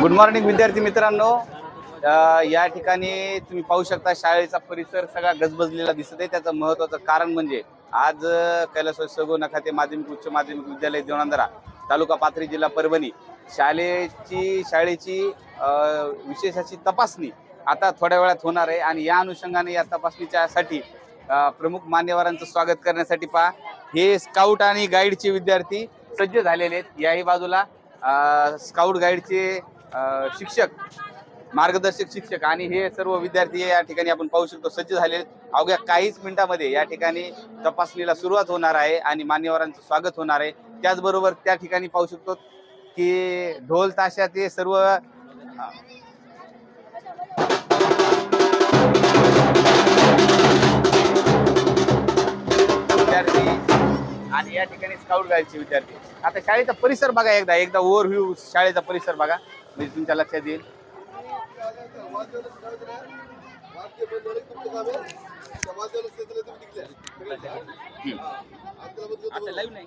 Good morning विद्यार्थी मित्रांनो. या ठिकाणी तुम्ही पाहू शकता शाळेचा परिसर सगळा गजबजलेला दिसत आहे. त्याचं महत्वाचं कारण म्हणजे आज कैलास सगो नखाते माध्यमिक उच्च माध्यमिक विद्यालय देवनांदरा तालुका पाथरी जिल्हा परभणी. शाळेची शाळेची विशेष अशी तपासणी आता थोड्या वेळात होणार आहे. आणि या अनुषंगाने या तपासणीच्यासाठी प्रमुख मान्यवरांचं स्वागत करण्यासाठी पहा. हे स्काउट आणि गाईडचे विद्यार्थी सज्ज झालेले आहेत याही बाजूला स्काउट गाईडचे शिक्षक मार्गदर्शक शिक्षक आणि हे सर्व विद्यार्थी या ठिकाणी आपण पाहू शकतो सज्ज झालेले आहेत. अवघ्या काहीच मिनिटामध्ये या ठिकाणी तपासणीला सुरुवात होणार आहे आणि मान्यवरांचं स्वागत होणार आहे त्याचबरोबर त्या ठिकाणी पाहू शकतो की ढोल ताशा ते सर्व आणि या ठिकाणी स्काउट गाईडचे विद्यार्थी. आता शाळेचा परिसर बघा एकदा एकदा ओव्हरव्ह्यू शाळेचा परिसर बघा. म्हणजे तुमच्या लक्षात येईल. लाईव्ह नाही.